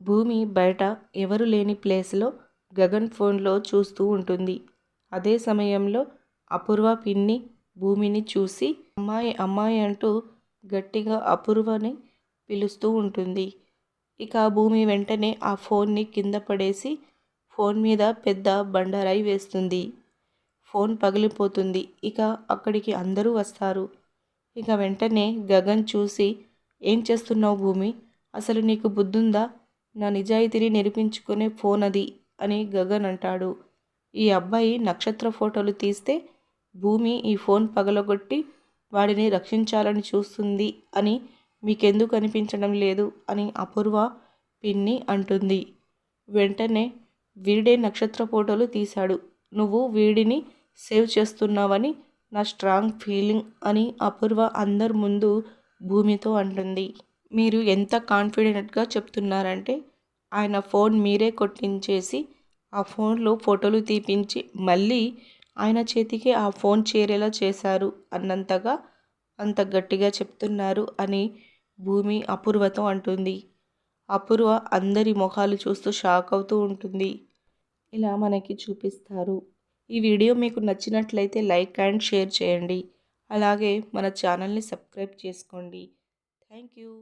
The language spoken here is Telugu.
భూమి బయట ఎవరు లేని ప్లేస్లో గగన్ ఫోన్లో చూస్తూ ఉంటుంది. అదే సమయంలో అపూర్వ పిన్ని భూమిని చూసి అమ్మాయి అమ్మాయి అంటూ గట్టిగా అపూర్వని పిలుస్తూ ఉంటుంది. ఇక భూమి వెంటనే ఆ ఫోన్ని కింద పడేసి ఫోన్ మీద పెద్ద బండరాయి వేస్తుంది. ఫోన్ పగిలిపోతుంది. ఇక అక్కడికి అందరూ వస్తారు. ఇక వెంటనే గగన్ చూసి ఏం చేస్తున్నావు భూమి? అసలు నీకు బుద్ధుందా? నా నిజాయితీని నిరూపించుకునే ఫోన్ అది అని గగన్ అంటాడు. ఈ అబ్బాయి నక్షత్ర ఫోటోలు తీస్తే భూమి ఈ ఫోన్ పగలగొట్టి వాడిని రక్షించాలని చూస్తుంది అని మీకెందుకు అనిపించడం లేదు అని అపూర్వ పిన్ని అంటుంది. వెంటనే వీడే నక్షత్ర ఫోటోలు తీశాడు. నువ్వు వీడిని సేవ్ చేస్తున్నావని నా స్ట్రాంగ్ ఫీలింగ్ అని అపూర్వ అందరి ముందు భూమితో అంటుంది. మీరు ఎంత కాన్ఫిడెంట్గా చెప్తున్నారంటే ఆయన ఫోన్ మీరే కొట్టించేసి ఆ ఫోన్లో ఫోటోలు తీపించి మళ్ళీ ఆయన చేతికి ఆ ఫోన్ చేరేలా చేశారు అన్నంతగా అంత గట్టిగా చెప్తున్నారు అని భూమి అపూర్వతో అంటుంది. అపూర్వ అందరి ముఖాలు చూస్తూ షాక్ అవుతూ ఉంటుంది. ఇలా మనకి చూపిస్తారు. ఈ వీడియో మీకు నచ్చినట్లయితే లైక్ అండ్ షేర్ చేయండి. అలాగే మన ఛానల్ని సబ్స్క్రైబ్ చేసుకోండి. Thank you